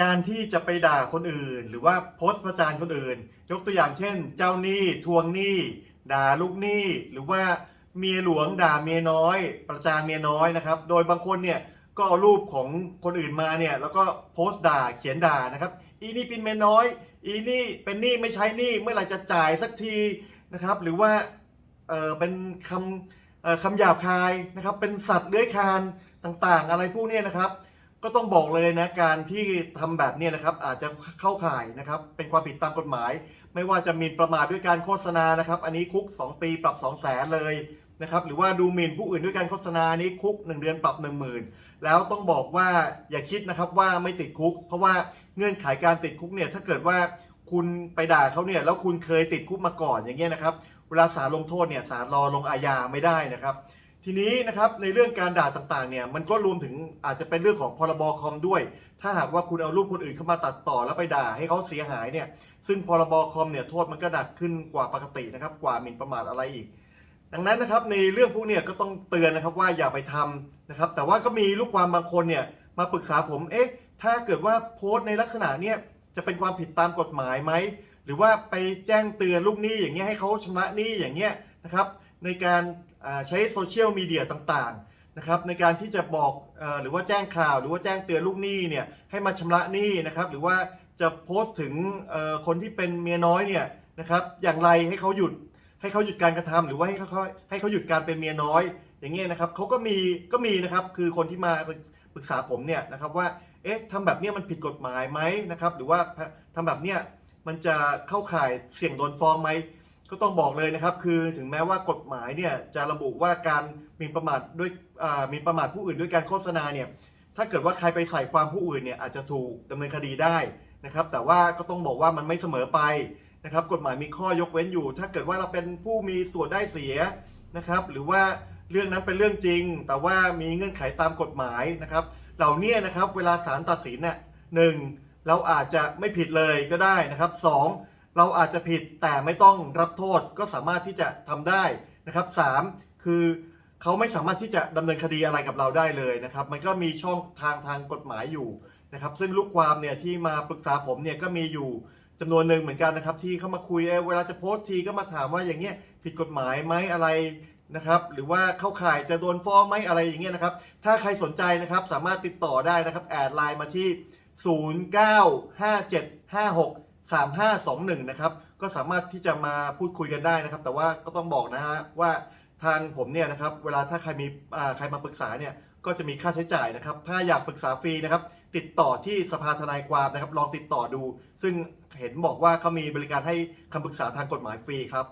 การที่จะไปด่าคนอื่น หรือว่าโพสต์ประจานคนอื่น ยกตัวอย่างเช่น เจ้าหนี้ทวงหนี้ด่าลูกหนี้หรือว่าเมียหลวงด่าเมียน้อย ประจานเมียน้อยนะครับ โดยบางคนเนี่ยก็เอารูปของคนอื่นมาเนี่ยแล้วก็โพสต์ด่าเขียนด่านะครับ อีนี่เป็นเมียน้อย อีนี่เป็นหนี้ไม่ใช้หนี้เมื่อไหร่จะจ่ายสักทีนะครับ หรือว่าเออเป็นคำคำหยาบคายนะครับ เป็นสัตว์เลื้อยคลานต่างๆ อะไรพวกนี้นะครับ ก็ต้องบอกเลยนะการที่ทำแบบนี้นะครับอาจจะเข้าข่ายนะครับเป็นความผิดตามกฎหมาย ไม่ว่าจะหมิ่นประมาทด้วยการโฆษณานะครับ อันนี้คุก 2 ปีปรับ 2 0 0แสนเลยนะครับหรือว่าดูหมิ่นผู้อื่นด้วยการโฆษณานี้คุก 1 เดือนปรับ 1 0,000 แล้วต้องบอกว่าอย่าคิดนะครับว่าไม่ติดคุก เพราะว่าเงื่อนไขการติดคุกเนี่ยถ้าเกิดว่าคุณไปด่าเขาเนี่ยแล้วคุณเคยติดคุกมาก่อนอย่างเงี้ยนะครับเวลาศาลลงโทษเนี่ยศาลรอลงอาญาไม่ได้นะครับ ทีนี้นะครับในเรื่องการด่าต่างๆเนี่ยมันก็รวมถึงอาจจะเป็นเรื่องของพรบคอมด้วย ถ้าหากว่าคุณเอารูปคนอื่นเข้ามาตัดต่อแล้วไปด่าให้เขาเสียหายเนี่ยซึ่งพรบคอมเนี่ยโทษมันก็หนักขึ้นกว่าปกตินะครับกว่าหมิ่นประมาทอะไรอีก ดังนั้นนะครับในเรื่องพวกเนี้ก็ต้องเตือนนะครับว่าอย่าไปทำนะครับแต่ว่าก็มีลูกความบางคนเนี่ยมาปรึกษาผมเอ๊ะถ้าเกิดว่าโพสต์ในลักษณะเนี้ยจะเป็นความผิดตามกฎหมายไหม หรือว่าไปแจ้งเตือนลูกหนี้อย่างเงี้ยให้เขาชำระหนี้อย่างเงี้ยนะครับในการใช้โซเชียลมีเดียต่างๆนะครับในการที่จะบอกอหรือว่าแจ้งข่าวหรือว่าแจ้งเตือนลูกหนี้เนี่ยให้มาชำระหนี้นะครับหรือว่าจะโพสต์ถึงคนที่เป็นเมียน้อยเนี่ยนะครับอย่างไรให้เขาหยุดให้เขาหยุดการกระทำหรือว่าให้เขาให้เขาหยุดการเป็นเมียน้อย อย่างเงี้ยนะครับเขาก็มีก็มีนะครับคือคนที่มาปรึกษาผมเนี่ยนะครับว่าเอ๊ะทำแบบเนี้ยมันผิดกฎหมายไหมนะครับหรือว่าทำแบบเนี้ย มันจะเข้าข่ายเสี่ยงโดนฟ้องไหมก็ต้องบอกเลยนะครับ คือถึงแม้ว่ากฎหมายเนี่ยจะระบุว่าการหมิ่นประมาทด้วยหมิ่นประมาทผู้อื่นด้วยการโฆษณาเนี่ยถ้าเกิดว่าใครไปใส่ความผู้อื่นเนี่ยอาจจะถูกดำเนินคดีได้นะครับ แต่ว่าก็ต้องบอกว่ามันไม่เสมอไปนะครับ กฎหมายมีข้อยกเว้นอยู่ ถ้าเกิดว่าเราเป็นผู้มีส่วนได้เสียนะครับ หรือว่าเรื่องนั้นเป็นเรื่องจริง แต่ว่ามีเงื่อนไขตามกฎหมายนะครับ เหล่านี้นะครับ เวลาศาลตัดสินเนี่ยหนึ่ง เราอาจจะไม่ผิดเลยก็ได้นะครับสองเราอาจจะผิดแต่ไม่ต้องรับโทษก็สามารถที่จะทำได้นะครับสามคือเขาไม่สามารถที่จะดำเนินคดีอะไรกับเราได้เลยนะครับ มันก็มีช่องทางทางกฎหมายอยู่นะครับ ซึ่งลูกความเนี่ยที่มาปรึกษาผมเนี่ยก็มีอยู่จำนวนหนึ่งเหมือนกันนะครับ ที่เข้ามาคุยเเวลาจะโพสต์ทีก็มาถามว่าอย่างเงี้ยผิดกฎหมายไหมอะไรนะครับหรือว่าเข้าข่ายจะโดนฟ้องไหมอะไรอย่างเงี้ยนะครับ ถ้าใครสนใจนะครับสามารถติดต่อได้นะครับแอดไลน์มาที่ 0957563521 นะครับ ก็สามารถที่จะมาพูดคุยกันได้นะครับ แต่ว่าก็ต้องบอกนะฮะว่าทางผมเนี่ยนะครับ เวลาถ้าใครมีใครมาปรึกษาเนี่ย ก็จะมีค่าใช้จ่ายนะครับ ถ้าอยากปรึกษาฟรีนะครับ ติดต่อที่สภาทนายความนะครับ ลองติดต่อดู ซึ่งเห็นบอกว่าเขามีบริการให้คำปรึกษาทางกฎหมายฟรีครับ